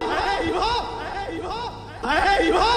哎呦！哎呦！哎呦！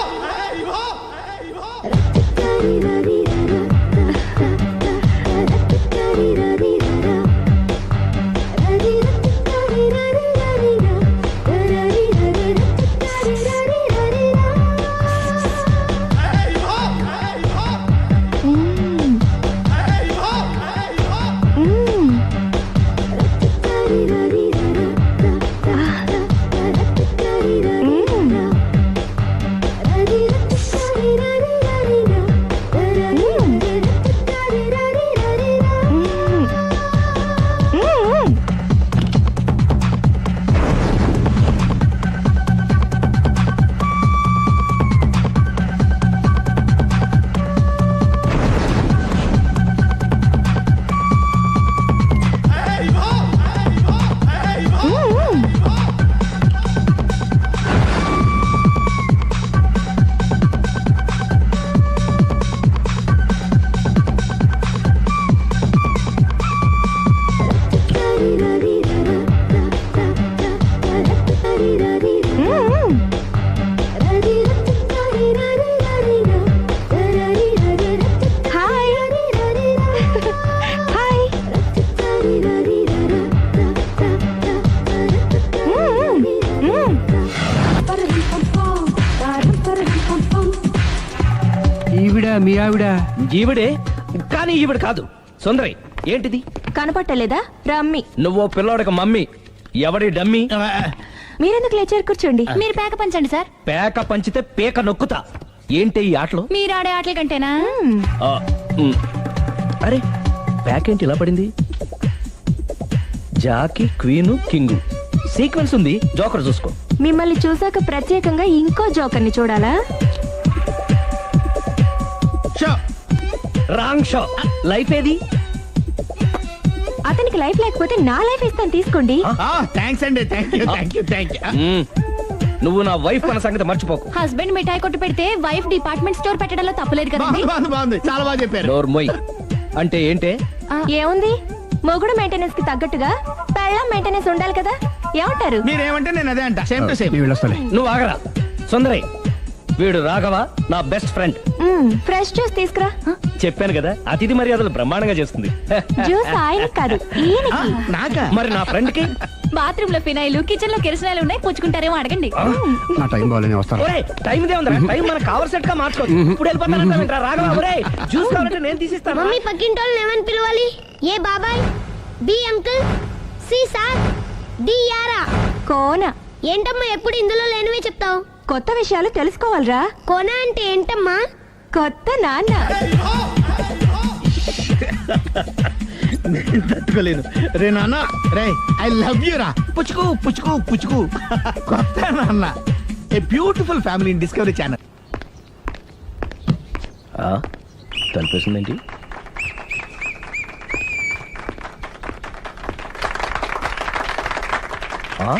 ఈవిడే కానీ ఈవిడ కాదు. సుందరి ఏంటిది? కనపట్టలేదా? రమ్మి. నువ్వు పిల్లోడక మమ్మీ. ఎవడి డమ్మీ? మీరెందుకు లేచారు? కూర్చోండి. మీరు పేక పంచండి సార్. పేక పంచితే పేక నొక్కుతా. ఏంటి ఈ ఆటలు? మీరు ఆడే ఆటల కంటేనా? ఆ, ఉమ్. అరే పేక ఏంటి ఇలా పడింది? Jackie queen king. సీక్వెన్స్ ఉంది జోకర్ చూసుకో. మిమ్మల్ని చూసాక ప్రత్యేకంగా ఇంకో జోకర్ని చూడాలా? రాంగ్ షో లైఫ్ ఏది? అతనికి లైఫ్ లేకపోతే నా లైఫ్ ఇస్తాను తీసుకోండి. థ్యాంక్స్ అండి. Thank you thank you thank you. నువ్వు నా వైఫ్ అన్న సంగతి మర్చిపోకు. హస్బెండ్ మిఠాయి కొట్టు పెడితే వైఫ్ డిపార్ట్మెంట్ స్టోర్ పెట్టడంలో తప్పలేదు కదండి. బాగుంది బాగుంది బాగుంది. చాలా బాగా చెప్పారు. డోర్ మొయ్. అంటే ఏంటే? ఏముంది? మొగుడు మెయింటెనెన్స్కి తగ్గట్టుగా పెళ్ళం మెయింటెనెన్స్ ఉండాలి కదా. ఏమంటారు? మీరేమంటే నేను అదే అంట. సేమ్ టు సేమ్ వీళ్ళు వస్తలే. నువ్వు ఆగరా. సుందరి వీడు రాఘవ నా బెస్ట్ ఫ్రెండ్ ఫ్రెష్ జ్యూస్ తీసుకురా. చెప్పాను కదా అతిథి మర్యాదలు బ్రహ్మాండంగా చేస్తుంది. జ్యూస్ ఆయన కాదు ఈయనకి. నాకా? మరి నా ఫ్రెండ్కి బాత్రూమ్లో ఫినాయిల్ కిచెన్లో కిరసనాయిలు ఉన్నాయి పుచ్చుకుంటారేమో అడగండి. నా టైం బాగాలేని వస్తాను ఒరే టైం ఉందిరా. టైం మనకు కవర్ సెట్గా మార్చుకోవచ్చు ఇప్పుడు రాఘవ జ్యూస్ కావాలంటే నేను తీసిస్తాను. మమ్మీ పక్కింటోళ్ళని ఏమని పిలవాలి? ఏ బాబాయ్? B uncle? C sir? D యారా? కోన. ఏంటమ్మా ఎప్పుడు ఇందులో లేనివే చెప్తావు? కొత్త విషయాలు తెలుసుకోవాలిరా. కోన అంటే ఏంటమ్మా? కొత్త నాన్న. తట్టుకోలేను. రే నాన్న రే ఐ లవ్ యూ రా. పుచ్చుకు పుచ్చుకు పుచ్చుకు. కొత్త నాన్న. A beautiful family in Discovery channel తలిపేసిందేంటి ఆ?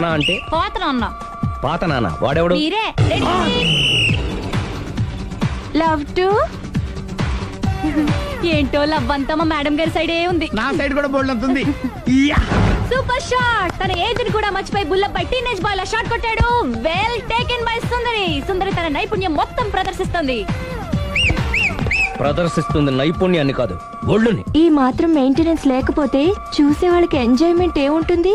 పానా అంటే? పోతన అన్నా పాత నాన్న వాడెవడు? మీరే. Love to? ఏంటో లవ్ అంతా మా మేడం గారి సైడే ఉంది. నా సైడ్ కూడా బోల్డ్ అంతుంది సూపర్ షాట్. తన ఏజ్ని కూడా మర్చిపోయి బుల్లపై టీనేజ్ బాయ్ షాట్ కొట్టాడు. Well taken by Sundari. Sundari తన నైపుణ్యం మొత్తం ప్రదర్శిస్తుంది. ప్రదర్శిస్తుంది నైపుణ్యాన్ని కాదు ఒళ్ళుని ఈ మాత్రం మెయింటెనెన్స్ లేకపోతే చూసే వాళ్ళకి ఎంజాయ్మెంట్ ఏముంటుంది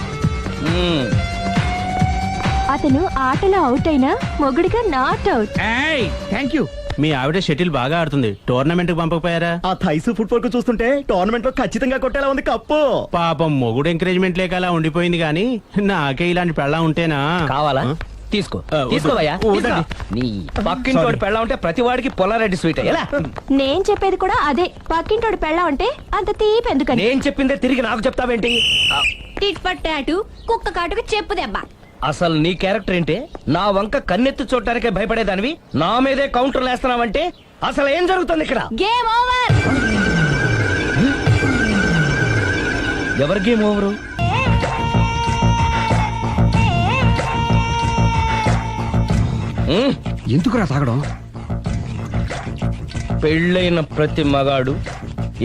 అతను ఆటలో అవుట్ అయినా మొగుడిగా నాట్ అవుట్ థ్యాంక్ యూ మీ ఆవిడ షటిల్ బాగా ఆడుతుంది. టోర్నమెంట్కి పంపకపోయారా? ఆ థైస్ ఫుట్బాల్కు చూస్తుంటే టోర్నమెంట్లో ఖచ్చితంగా కొట్టేలా ఉంది కప్పు. పాపం మొగుడు ఎంకరేజ్మెంట్ లేక అలా ఉండిపోయింది కానీ నాకే ఇలాంటి పెళ్ళ ఉంటేనా? కావాలా? తీసుకో. తీసుకోవయ్యా. నీ పక్కింటి వాడు పెళ్ళ ఉంటే ప్రతి వాడికి పొలారెడ్డి స్వీట్ ఎలా? నేను చెప్పేది కూడా అదే. పక్కింటోడు పెళ్ళం అంటే అంత తీపి ఎందుకని? నేను చెప్పిందే తిరిగి నాకు చెప్తావేంటి? టిట్ ఫట్ టాటు కుక్క కాటుకు చెప్పు దెబ్బ. అసలు నీ క్యారెక్టర్ ఏంటి? నా వంక కన్నెత్తి చూడటానికే భయపడేదానివి? నా మీదే కౌంటర్ వేస్తున్నావంటే అసలు ఏం జరుగుతుంది ఇక్కడ? గేమ్ ఓవర్ ఎవరి గేమ్ ఓవరు? ఉమ్, ఎందుకురా తాగడం? పెళ్ళైన ప్రతి మగాడు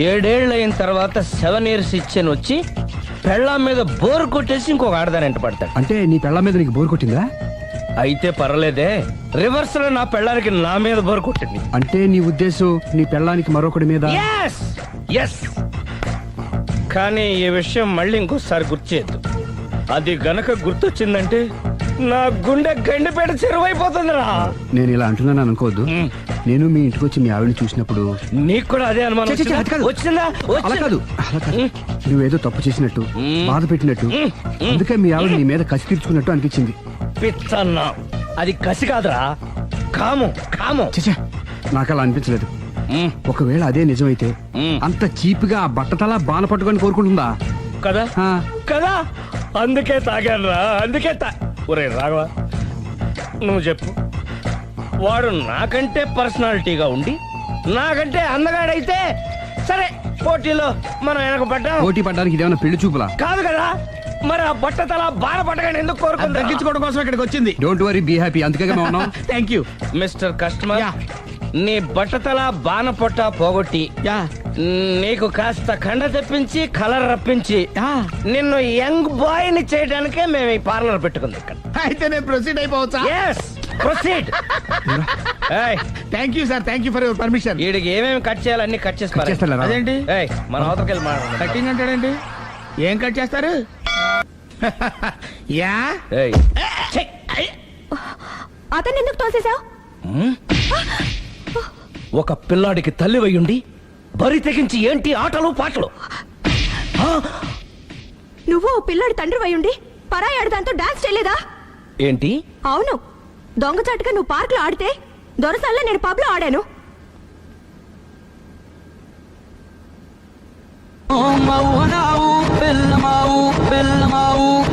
ఏడేళ్ళైన తర్వాత సెవెన్ ఇయర్స్ ఇచ్చాను వచ్చి పెళ్ళాం మీద బోరు కొట్టేసి ఇంకొక ఆడదాని ఎంట పడతాడు. అంటే నీ పెళ్ళ మీద నీకు బోర్ కొట్టిందా? అయితే పర్లేదే రివర్స్లో నా పెళ్ళానికి నా మీద బోరు కొట్టింది. అంటే నీ ఉద్దేశం నీ పెళ్ళానికి మరొకటి మీద? ఎస్ ఎస్ కానీ ఈ విషయం మళ్ళీ ఇంకోసారి గుర్తు చేయొద్దు అది గనక గుర్తొచ్చిందంటే నా గుండె గండిపేట చెరువైపోతుందిరా. నేను ఇలా అంటున్నాను అనుకోవద్దు. మ్. నేను మీ ఇంటికి వచ్చి మీ ఆవిడని చూసినప్పుడు నీకు కూడా అదే అనుమానం కాదు. వచ్చిందా? అలా వచ్చిందా? కాదు అలా కాదు. నువ్వేదో తప్పు చేసినట్టు. బాధ పెట్టినట్టు. అందుకే మీ ఆవిడ నీ మీద కసి తీర్చుకున్నట్టు అనిపించింది. పిచ్చన్నా అది కసి కాదురా. కాము కాము. చచ్చా నాకు అలా అనిపించలేదు. ఒకవేళ అదే నిజమైతే. అంత చీప్గా బట్టతలా బాన పట్టుకొని కోరుకుంటుందా? కదా? ఆ, కదా? అందుకే తాగాను రా అందుకే తా ఒరే రాఘవ నువ్వు చెప్పు. వాడు నాకంటే పర్సనాలిటీగా ఉండి నాకంటే అందగాడైతే సరే పోటీలో మనం వెనక పడ్డాం. పోటీ పడ్డానికి ఇదేమన్నా పెళ్ళి చూపులా? కాదు కదా మరి ఆ బట్టతల బాధ పట్టగానే ఎందుకు అది కోరుకుంటా తగ్గించుకోవడం కోసం ఇక్కడికి వచ్చింది. డోంట్ వరీ బీ హ్యాపీ అందుకే మేము ఉన్నాం thank you mister customer yeah. నీ బట్టతల బాణ పొట్ట పోగొట్టి యా నీకు కాస్త కండ తెప్పించి కలర్ రప్పించి యా నిన్ను యంగ్ బాయ్ని చేయడానికే మేము ఈ పార్లర్ పెట్టుకుంది ఇక్కడ. అయితే నేను proceed అయిపోవచ్చా? Yes proceed. Thank you sir thank you for your permission వీడికి ఏమేమి కట్ చేయాలి అన్ని కట్ చేసి కట్ చేస్తారా? అదేంటి? ఏయ్, మన అవతలకి వెళ్ళి మాట్లాడదాం. కటింగ్ అంటాడేంటి ఏం కట్ చేస్తారు? యా! అతను ఎందుకు తోసేశావు? ఒక పిల్లాడికి తల్లి వయ్యుండి బరి తెగించి ఏంటి ఆటలు పాటలు? నువ్వు పిల్లడి తండ్రి వయ్యుండి పరాయి ఆడదాంతో డాన్స్ చేయలేదా? ఏంటి? అవును. దొంగచాటుగా నువ్వు పార్క్లో ఆడితే దొరసల్లా నేను పబ్లో ఆడాను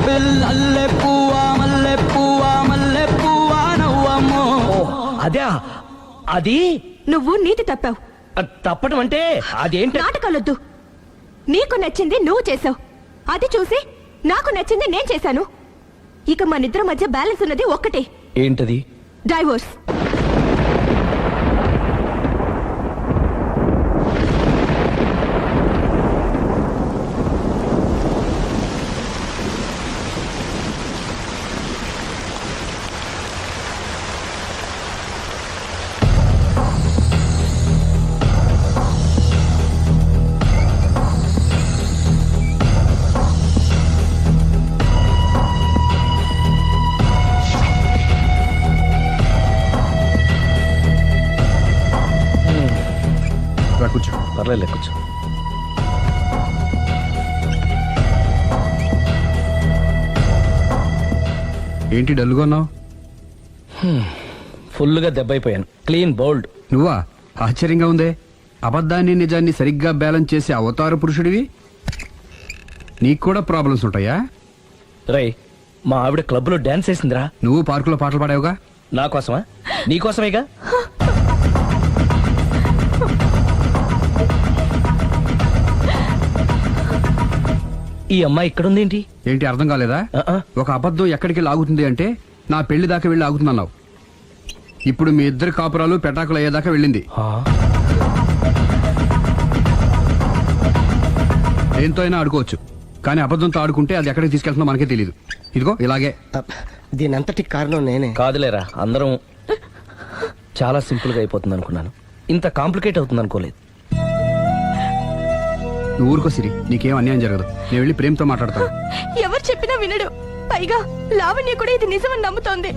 పిల్లల్లె పువ్వా మల్లె పువ్వా మల్లె పువ్వా నవ్వమ్మో. ఓ అదే? అది? నువ్వు నీతి తప్పావు. అది తప్పడం అంటే అదేంటి? నాటకాలొద్దు. నీకు నచ్చింది నువ్వు చేసావు. అది చూసి నాకు నచ్చింది నేను చేశాను. ఇక మన ఇద్దరి మధ్య బ్యాలెన్స్ ఉన్నది ఒక్కటే. ఏంటది? డైవోర్స్ పర్లేదు కూర్చో. ఏంటి డల్గా ఉన్నావు? ఫుల్గా దెబ్బైపోయాను. Clean bowled. నువ్వా? ఆశ్చర్యంగా ఉందే. అబద్ధాన్ని నిజాన్ని సరిగ్గా బ్యాలెన్స్ చేసే అవతార పురుషుడివి? నీకు కూడా ప్రాబ్లమ్స్ ఉంటాయా? రై మా ఆవిడ క్లబ్లో డాన్స్ వేసిందిరా. నువ్వు పార్కులో పాటలు పాడావుగా? నా కోసమా? నీ ఈ అమ్మాయి ఇక్కడుందేంటి? ఏంటి అర్థం కాలేదా. ఒక అబద్ధం ఎక్కడికి లాగుతుంది అంటే నా పెళ్ళి దాకా వెళ్ళి ఆగుతుందన్నావు ఇప్పుడు మీ ఇద్దరి కాపురాలు పెటాకులు అయ్యేదాకా వెళ్ళింది. దేంతో అయినా ఆడుకోవచ్చు. కానీ అబద్ధంతో ఆడుకుంటే అది ఎక్కడికి తీసుకెళ్తుందో మనకే తెలియదు ఇదిగో ఇలాగే. దీని అంతటి కారణం నేనే. కాదులేరా అందరం చాలా సింపుల్గా అయిపోతుంది అనుకున్నాను ఇంత కాంప్లికేట్ అవుతుంది అనుకోలేదు నువ్వు ఊరుకో సిరి. నీకేం అన్యాయం జరగదు. నేను వెళ్ళి ప్రేమతో మాట్లాడతాను. ఎవరు చెప్పినా వినడు. పైగా లావణ్య కూడా ఇది నిజమని నమ్ముతోంది.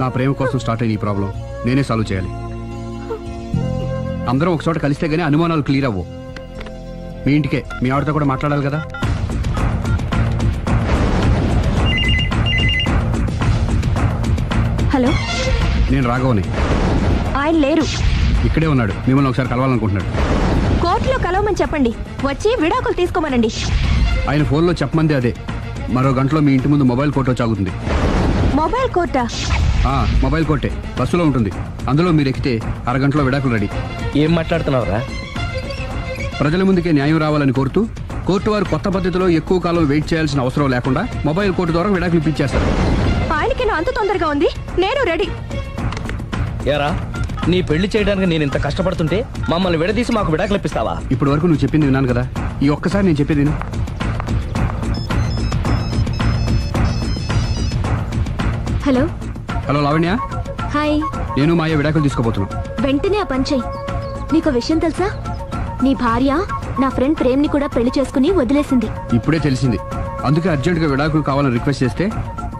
నా ప్రేమ కోసం స్టార్ట్ అయిన ఈ ప్రాబ్లం నేనే సాల్వ్ చేయాలి. అందరం ఒక చోట కలిస్తే గానీ అనుమానాలు క్లియర్ అవ్వు. మీ ఇంటికే మీ ఆవిడతో కూడా మాట్లాడాలి కదా? హలో? నేను రాఘవని. ఆయన లేరు. ఇక్కడే ఉన్నాడు. మిమ్మల్ని ఒకసారి కలవాలనుకుంటున్నాడు. కోర్టులో కలవమని చెప్పండి. వచ్చి విడాకులు తీసుకోమనండి. ఆయన ఫోన్లో చెప్పమంది అదే. మరో గంటలో మీ ఇంటి ముందు మొబైల్ కోర్టు వచ్చి ఆగుతుంది మొబైల్ కోర్టా? ఆ, మొబైల్ కోర్టే. బస్సులో ఉంటుంది. అందులో మీరు ఎక్కితే అరగంటలో విడాకులు రెడీ. ఏం మాట్లాడుతున్నావురా? ప్రజల ముందుకే న్యాయం రావాలని కోరుతూ కోర్టు వారు కొత్త పద్ధతిలో ఎక్కువ కాలం వెయిట్ చేయాల్సిన అవసరం లేకుండా మొబైల్ కోర్టు ద్వారా విడాకులు ఇప్పించేస్తారు. ఆయనకి నా అంత తొందరగా ఉంది. నేను రెడీ. ఏరా? నీ పెళ్ళి చేయడానికి నేను ఇంత కష్టపడుతుంటే మమ్మల్ని విడదీసి మాకు విడాకులు ఇప్పిస్తావా? ఇప్పటి వరకు నువ్వు చెప్పింది విన్నాను కదా. ఈ ఒక్కసారి నేను చెప్పేది విను. హలో. హలో లావణ్య. హాయ్. నేను మాయ విడాకులు తీసుకోబోతున్నాం వెంటనే ఆ పని చెయ్యి. నీకు విషయం తెలుసా? నీ భార్య నా ఫ్రెండ్ ప్రేమ్ని కూడా పెళ్ళి చేసుకుని వదిలేసింది. ఇప్పుడే తెలిసింది. అందుకే అర్జెంటుగా విడాకులు కావాలని రిక్వెస్ట్ చేస్తే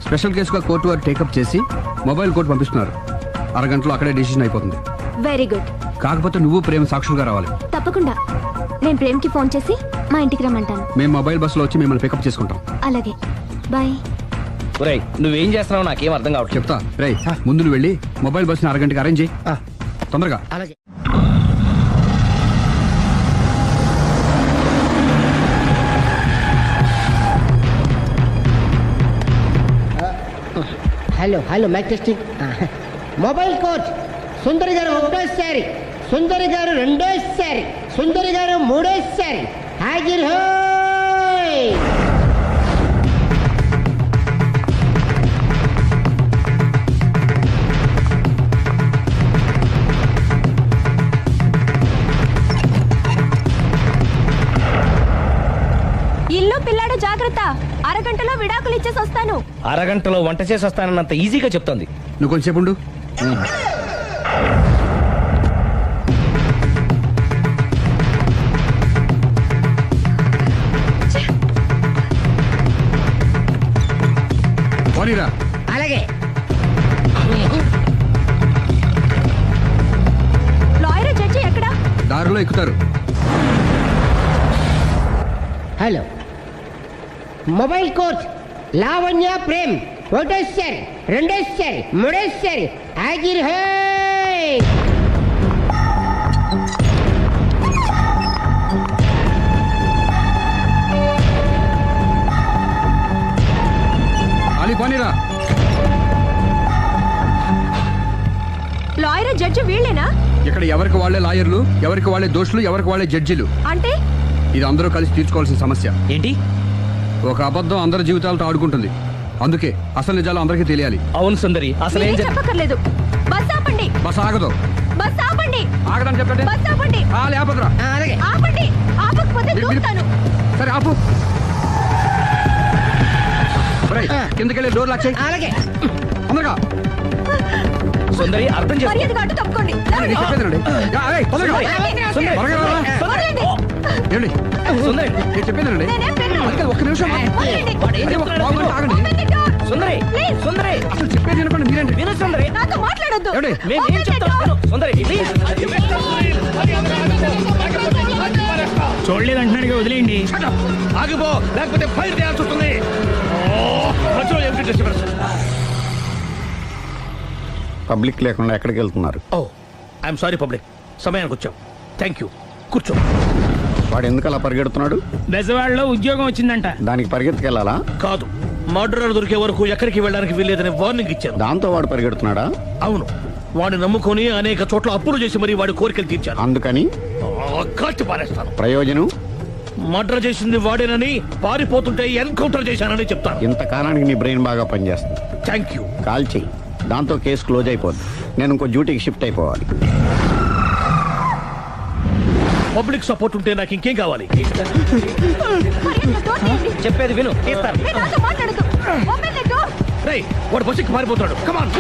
స్పెషల్ కేసుగా కోర్టు వారు టేకప్ చేసి మొబైల్ కోర్టు పంపిస్తున్నారు. అరగంటలో అక్కడే డెసిషన్ అయిపోతుంది. వెరీ గుడ్ కాకపోతే నువ్వు ప్రేమ సాక్షులుగా రావాలి. తప్పకుండా. నేను ప్రేమ్కి ఫోన్ చేసి మా ఇంటికి రమ్మంటాను. మేము మొబైల్ బస్సులో వచ్చి మిమ్మల్ని పికప్ చేసుకుంటాం. అలాగే. బాయ్ ఒరేయ్ నువ్వేం చేస్తున్నావు నాకేం అర్థం కావట్లేదు. చెప్తా. రేయ్ ముందు నువ్వు వెళ్ళి మొబైల్ బస్ని అరగంటకి అరేంజ్ చేయి. తొందరగా. అలాగే. Hello hello mike testing mobile coach Sundari గారు ఒకటోసారి సుందరి గారు రెండోసారి సుందరి గారు మూడోసారి. హాజర్ హోయ్! ఇల్లు పిల్లాడు జాగ్రత్త. అరగంటలో విడాకులు ఇచ్చేసి వస్తాను. అరగంటలో వంట చేసి వస్తానన్నంత ఈజీగా చెప్తోంది. నువ్వు కొంచెంసేపు ఉండు. పోనీరా. అలాగే. లాయర్ జడ్జి ఎక్కడా? దారిలో ఎక్కుతారు. Hello. Mobile coach Lavanya Prem. ఒకటోసారి రెండోసారి మూడోసారి హాజర్ అలీ పోనీరా లాయర్ జడ్జి వీళ్ళేనా? ఇక్కడ ఎవరికి వాళ్ళే లాయర్లు ఎవరికి వాళ్ళే దోషులు ఎవరికి వాళ్ళే జడ్జిలు? అంటే? ఇది అందరూ కలిసి తీర్చుకోవాల్సిన సమస్య. ఏంటి? ఒక అబద్ధం అందరి జీవితాలతో ఆడుకుంటుంది. అందుకే అసలు నిజాలు అందరికీ తెలియాలి. అవును సుందరి అసలు ఏం జరి- చెప్పక్కర్లేదు. బస్ ఆపండి. బస్ ఆగదు. బస్ ఆపండి. ఆగదని చెప్పండి. బస్ ఆపండి. ఆ, లేపదురా అలాగే. ఆపండి. ఆపకపోతే మీరు- మీరు- దూకుతాను సరే ఆపు. ఒరేయ్, కిందకెళ్ళి డోర్ లాక్ చేయి. అలాగే. తొందరగా. సుందరి అర్థం. అందుకే ఒక్క నిమిషం. సుందరి. సుందరి. అసలు చెప్పేది వినపండి మీరేంటి విను సుందరి. నాతో మాట్లాడొద్దు. ఏమండి? మేము ఏం చూడలేదు అంటున్నాడు వదిలేయండి. ఆగిపో. లేకపోతే ఫైర్ చేయాల్సి వస్తుంది. పబ్లిక్ లేకుండా ఎక్కడికి వెళ్తున్నారు? Oh I'm sorry public. సమయానికి వచ్చాం. థ్యాంక్ యూ కూర్చో. వాడు ఎందుకు అలా పరిగెడుతున్నాడు? బెజవాడలో ఉద్యోగం వచ్చిందంట. దానికి పరిగెత్తుకెళ్ళాలా? కాదు మర్డరర్ దొరికే వరకు ఎక్కడికి వెళ్ళడానికి వీల్లేదని వార్నింగ్ ఇచ్చాను. దాంతో వాడు పరిగెడుతున్నాడా? అవును వాడిని నమ్ముకొని అనేక చోట్ల అప్పులు చేసి మరి వాడి కోరికలు తీర్చాను. అందుకని? కాల్చి పారేస్తాను. ప్రయోజనం? మర్డర్ చేసింది వాడేనని పారిపోతుంటే ఎన్కౌంటర్ చేశానని చెప్తాను. ఇంతకాలానికి నీ బ్రెయిన్ బాగా పనిచేస్తుంది. థ్యాంక్ యూ కాల్ చెయ్యి. దాంతో కేసు క్లోజ్ అయిపోద్ది. నేను ఇంకో డ్యూటీకి షిఫ్ట్ అయిపోవాలి. పబ్లిక్ సపోర్ట్ ఉంటే నాకు ఇంకేం కావాలి? చెప్పేది విను. రేయ్ వాడు బస్సుకి పారిపోతాడు. కమాన్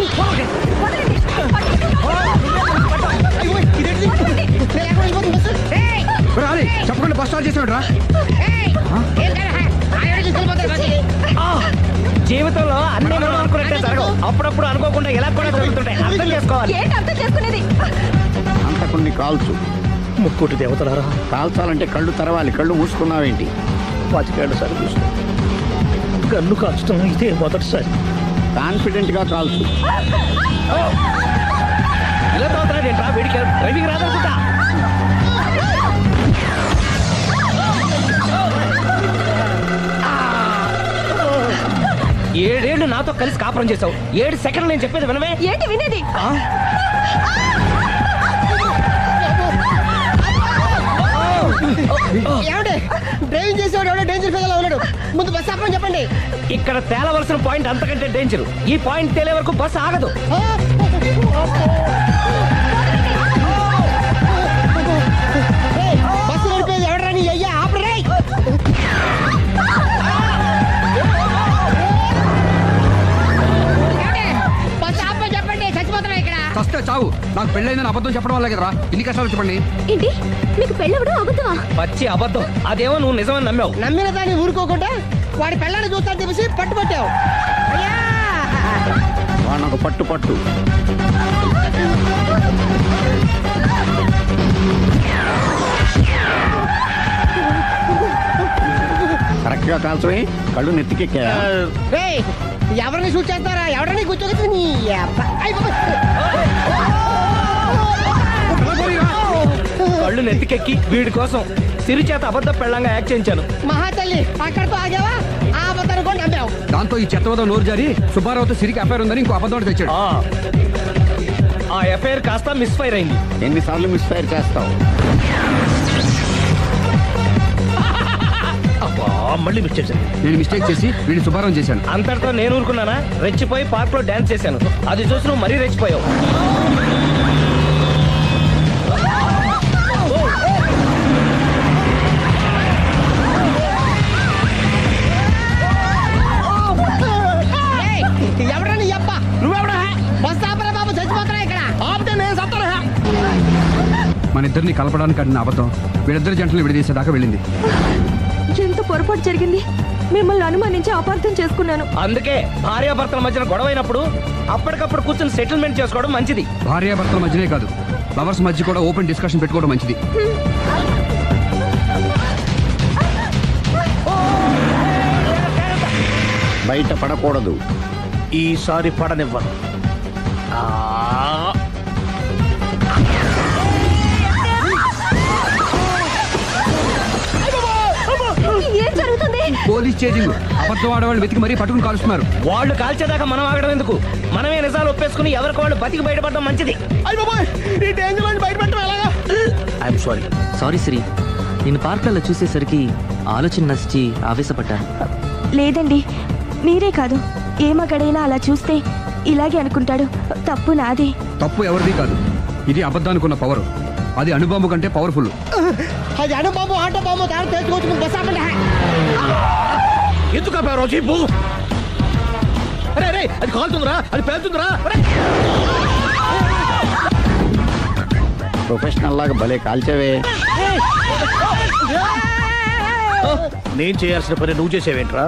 రాలి చెప్పకుండా బస్ స్టార్ట్ చేసాడు రా జీవితంలో అన్ని మనం అనుకున్నట్టే జరగవు. అప్పుడప్పుడు అనుకోకుండా ఇలా కూడా జరుగుతుంటాయి. అర్థం చేసుకోవాలి. ఏంటి అర్థం చేసుకునేది? అంతకుని కాల్చు. ముక్కోటి దేవతలారా. కాల్చాలంటే కళ్ళు తెరవాలి. కళ్ళు మూసుకున్నావేంటి? పాతికేళ్ళ సార్ చూసుకో గన్ను కాల్చడం ఇదే మొదటిసారి. కాన్ఫిడెంట్గా కాల్చు. ఇలా తోతున్నాడు ఏంట్రా? వీడికి డ్రైవింగ్ రాదనుకుంటా. ఏడేళ్ళు నాతో కలిసి కాపురం చేసావు ఏడు సెకండ్లు నేను చెప్పేది వినవే? ఏంటి వినేది? ఏమండి? డ్రైవింగ్ చేసేవాడు ఎవడో డేంజర్ ఫీల్ ఉన్నాడు. ముందు బస్ ఆపమని చెప్పండి. ఇక్కడ తేలవలసిన పాయింట్ అంతకంటే డేంజర్ ఈ పాయింట్ తేలే వరకు బస్ ఆగదు. చావు. నాకు పెళ్ళైందని అబద్ధం చెప్పడం వల్ల కదరా. ఇన్ని కష్టాలు చెప్పండి. ఏంటి? మీకు పెళ్ళవడం అబద్ధమా? పచ్చి అబద్ధం. అదేమో నువ్వు నిజమని నమ్మావు. నమ్మిన దాన్ని ఊరుకోకుండా వాడి పిల్లని చూస్తాను చెప్పేసి పట్టుబట్టావు ఒక పట్టు పట్టు. కరెక్ట్గా కాల్చవే కళ్ళు నెత్తికెక్కా రేయ్ ఎవరిని షూట్ చేస్తారా? ఎవరిని కూర్చోగచ్చు నీ. కళ్ళు నెత్తికెక్కి వీడి కోసం సిరి చేత అబద్ధ పెళ్ళంగా యాక్ట్ చేయించాను. మహాతల్లి అక్కడితో ఆగావా? ఆ అబద్ధాన్ని కూడా నమ్మావు. దాంతో ఈ చెత్తవద నోరు జారి సుబ్బారావుతో సిరికి అఫైర్ ఉందని ఇంకో అబద్ధం తెచ్చాడు. ఆ. ఆ ఎఫ్ఐఆర్ కాస్త మిస్ఫైర్ అయింది. ఎన్నిసార్లు మిస్ఫైర్ చేస్తావు? మళ్ళీ మిస్ చేశాను. నేను మిస్టేక్ చేసి వీడిని శుభారం చేశాను. అంతటితో నేను ఊరుకున్నానా? రెచ్చిపోయి పార్క్లో డాన్స్ చేశాను. అది చూసి నువ్వు మరీ రెచ్చిపోయావు. ఏయ్, ఎవరా నీ అబ్బ నువ్వెవడా? బస్ ఆపరా బాబు చచ్చిపోతున్నా ఇక్కడ? ఆపితే నేను సత్తరా మన ఇద్దరిని కలపడానికి ఆడిన అబద్ధం వీళ్ళిద్దరి జంటలు విడదీసేదాకా వెళ్ళింది. ఎంత పొరపాటు జరిగింది? మిమ్మల్ని అనుమానించి అపార్థం చేసుకున్నాను. అందుకే భార్యాభర్తల మధ్యన గొడవైనప్పుడు అప్పటికప్పుడు కూర్చొని సెటిల్మెంట్ చేసుకోవడం మంచిది. భార్యాభర్తల మధ్యనే కాదు. లవర్స్ మధ్య కూడా ఓపెన్ డిస్కషన్ పెట్టుకోవడం మంచిది. బయట పడకూడదు. ఈసారి పడనివ్వను. Police chasing. అబద్ధం ఆడవాళ్ళు వెతికి మరీ పట్టుకుని కాలుస్తున్నారు. వాళ్ళు కాల్చేదాకా మనం ఆగడం ఎందుకు? మనమే నిజాలు ఒప్పేసుకుని ఎవరికి వాళ్ళు బతికి బయటపడడం మంచిది. ఈ డేంజర్ ఎలాగా? ఐఎమ్ సారీ సారీ సిరి నేను పార్కులలో చూసేసరికి ఆలోచన నచ్చి ఆవేశపడ్డాను. లేదండి మీరే కాదు. ఏ మగడైనా అలా చూస్తే ఇలాగే అనుకుంటాడు. తప్పు నాదే. తప్పు ఎవరిది కాదు. ఇది అబద్ధానికి ఉన్న పవర్ అది అణుబాంబు కంటే పవర్ఫుల్ అది అను బాబు ఆటో బాబు దాని తెచ్చుకోవచ్చు ముందు బస్ ఆపండి. ఎందుకు ఆపావు జీపు అరే అరే అది కాలుతుందిరా అది పేలుతుందిరా. అరే! ప్రొఫెషనల్ లాగా భలే కాల్చవే. నేను చేయాల్సిన పని నువ్వు చేసేవేంట్రా?